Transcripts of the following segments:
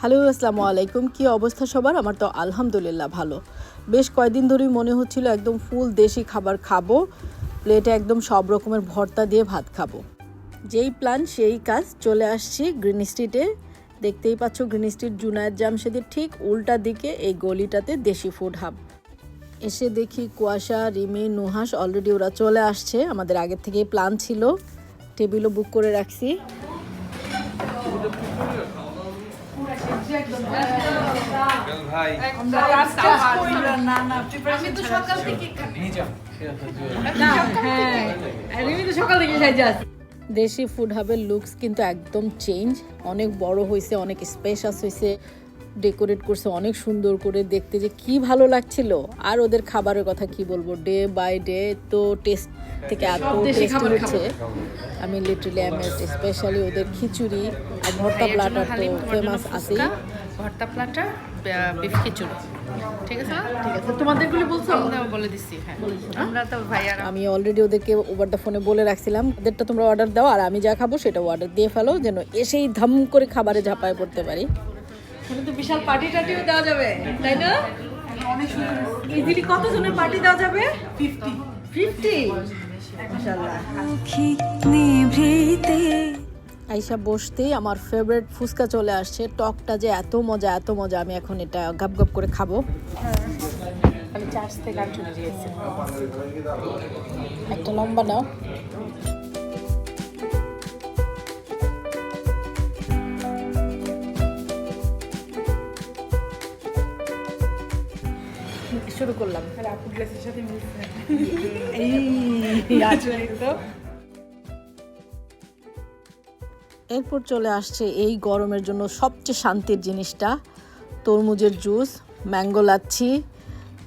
Hello, আসসালামু আলাইকুম। কি অবস্থা সবার? আমার তো আলহামদুলিল্লাহ ভালো। বেশ কয়েকদিন ধরেই মনে হচ্ছিল একদম ফুল দেশি খাবার খাব, প্লেটে একদম সব রকমের ভর্তা দিয়ে ভাত খাব। যেই প্ল্যান সেই কাজ, চলে আসছি গ্রিন স্ট্রিটে দেখতেই পাচ্ছ গ্রিন স্ট্রিট জুনায়দ জামশেদের ঠিক উল্টা দিকে এই গলিটাতে দেশি ফুড হাব এসে দেখি কুয়াশা, রিমি নুহাস অলরেডি ওরা চলে আসছে। আমাদের আগের থেকেই প্ল্যান ছিল। টেবিলও বুক করে রাখছি। দেশি ফুড হাবের লুকস কিন্তু একদম চেঞ্জ অনেক বড় হয়েছে অনেক স্পেশাস হয়েছে ডেকোরেট করছে অনেক সুন্দর করে দেখতে যে কি ভালো লাগছিল। আর ওদের খাবারের কথা কি বলব? ডে বাই ডে তো টেস্ট থেকে এত টেস্ট হচ্ছে আমি লিটারালি আমি স্পেশালি ওদের খিচুড়ি আর ভর্তা প্লাটার তো ফেমাস আছেই। ভর্তা প্লাটার বিফ খিচুড়ি। ঠিক আছে? ঠিক আছে। তোমাদেরগুলি বলছো? বলে দিচ্ছি হ্যাঁ। আমরা তো ভাইয়ারা আমি অলরেডি ওদেরকে ওভার দ্য ফোনে বলে রাখছিলাম ওদেরটা তোমরা অর্ডার দাও আর আমি যা খাব সেটা অর্ডার দিয়ে ফেলো যেন এসেই ধাম করে খাবারে ঝাঁপায় পড়তে পারি। এখানে তো বিশাল পার্টি টাটিও দেওয়া যাবে তাই না? ইজিলি কত জনের পার্টি দেওয়া যাবে? ফিফটি ফিফটি আইসা বসতেই আমার ফেভারিট ফুচকা চলে আসছে। টকটা যে এত মজা এত মজা আমি এখন এটা গাপ গাপ করে খাব। আমি চার্জ থেকে আর চলে গিয়েছি একটা লম্বা নাও শুরু করলাম। এরপর চলে আসছে এই গরমের জন্য সবচেয়ে শান্তির জিনিসটা। তরমুজের জুস ম্যাঙ্গো লাচ্ছি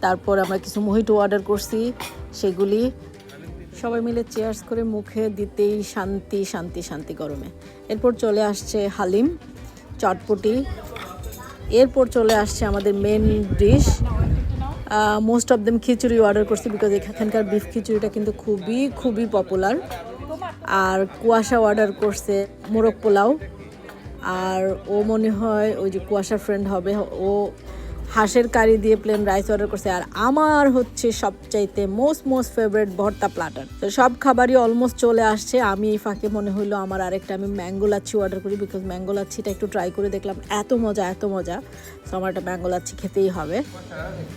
তারপর আমরা কিছু মোহিটো অর্ডার করছি সেগুলি। সবাই মিলে চেয়ার্স করে মুখে দিতেই শান্তি শান্তি শান্তি গরমে। এরপর চলে আসছে হালিম চটপটি। এরপর চলে আসছে আমাদের main dish most of them khichuri order করছি বিকজ এখানকার বিফ খিচুড়িটা কিন্তু খুবই খুবই পপুলার আর কুয়াশা অর্ডার করছে মোরগ পোলাও। আর ও মনে হয়, ওই যে কুয়াশার ফ্রেন্ড হবে, ও হাঁসের কারি দিয়ে প্লেন রাইস অর্ডার করছে। আর আমার হচ্ছে সবচাইতে মোস্ট মোস্ট ফেভারিট ভর্তা প্লাটার তো সব খাবারই অলমোস্ট চলে আসছে। আমি এই ফাঁকে মনে হইল আমার আরেকটা আমি ম্যাঙ্গো লাচ্ছি অর্ডার করি বিকজ ম্যাঙ্গো লাচ্ছিটা একটু ট্রাই করে দেখলাম। এত মজা এত মজা। তো আমার একটা ম্যাঙ্গো লাচ্ছি খেতেই হবে।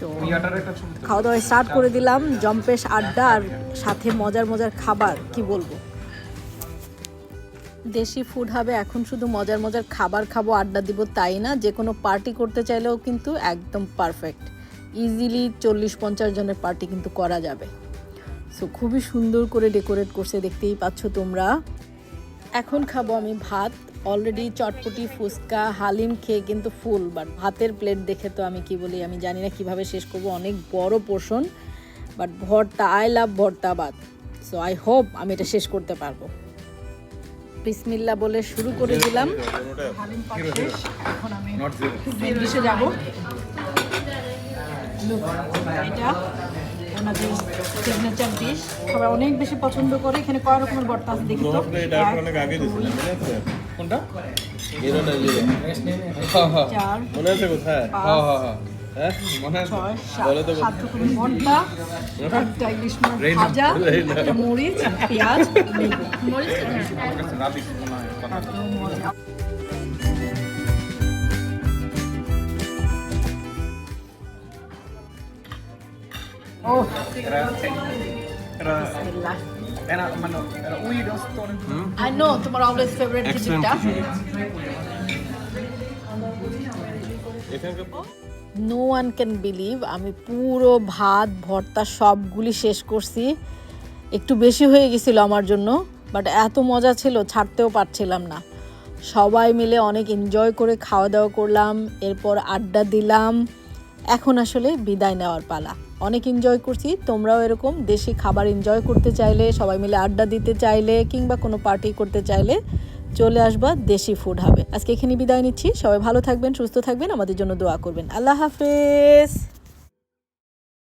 তো খাওয়া দাওয়া স্টার্ট করে দিলাম। জম্পেশ আড্ডা আর সাথে মজার মজার খাবার, কি বলব? দেশি ফুড হবে, এখন শুধু মজার মজার খাবার খাব, আড্ডা দিব তাই না? যে কোনো পার্টি করতে চাইলেও কিন্তু একদম পারফেক্ট ইজিলি চল্লিশ পঞ্চাশ জনের পার্টি কিন্তু করা যাবে। সো খুবই সুন্দর করে ডেকোরেট করছে, দেখতেই পাচ্ছ তোমরা। এখন খাব আমি ভাত। অলরেডি চটপটি, ফুচকা, হালিম খেয়ে কিন্তু ফুল বাট ভাতের প্লেট দেখে তো আমি কি বলি, আমি জানি না কীভাবে শেষ করব, অনেক বড় portion but bharta I love bharta bhat. So I hope আমি এটা শেষ করতে পারব। বিসমিল্লা বলে শুরু করে দিলাম। এখন আমি ডিশে যাব। এটা ওনাদের সিগনেচার ডিশ সবাই অনেক বেশি পছন্দ করে এখানে কয় রকমের ভর্তা আছে দেখি তো। এটা এক, অনেক আগে দিয়েছিলাম আছে? কোনটা? চার মনে আছে কোথায়? হ্যাঁ। I know. তোমার অলওয়েজ ফেভারিট খিচুড়িটা এখানকার নো ওয়ান ক্যান বিলিভ আমি পুরো ভাত, ভর্তা সবগুলি শেষ করছি। একটু বেশি হয়ে গেছিল আমার জন্য বাট এত মজা ছিল, ছাড়তেও পারছিলাম না। সবাই মিলে অনেক এনজয় করে খাওয়া দাওয়া করলাম, এরপর আড্ডা দিলাম। এখন আসলে বিদায় নেওয়ার পালা। অনেক এনজয় করছি, তোমরাও এরকম দেশি খাবার এনজয় করতে চাইলে, সবাই মিলে আড্ডা দিতে চাইলে, কিংবা কোনো পার্টি করতে চাইলে চলে আসবা, দেশি ফুড হবে। আজকে এখানে বিদায় নিচ্ছি। সবাই ভালো থাকবেন, সুস্থ থাকবেন, আমাদের জন্য দোয়া করবেন। আল্লাহ হাফেজ।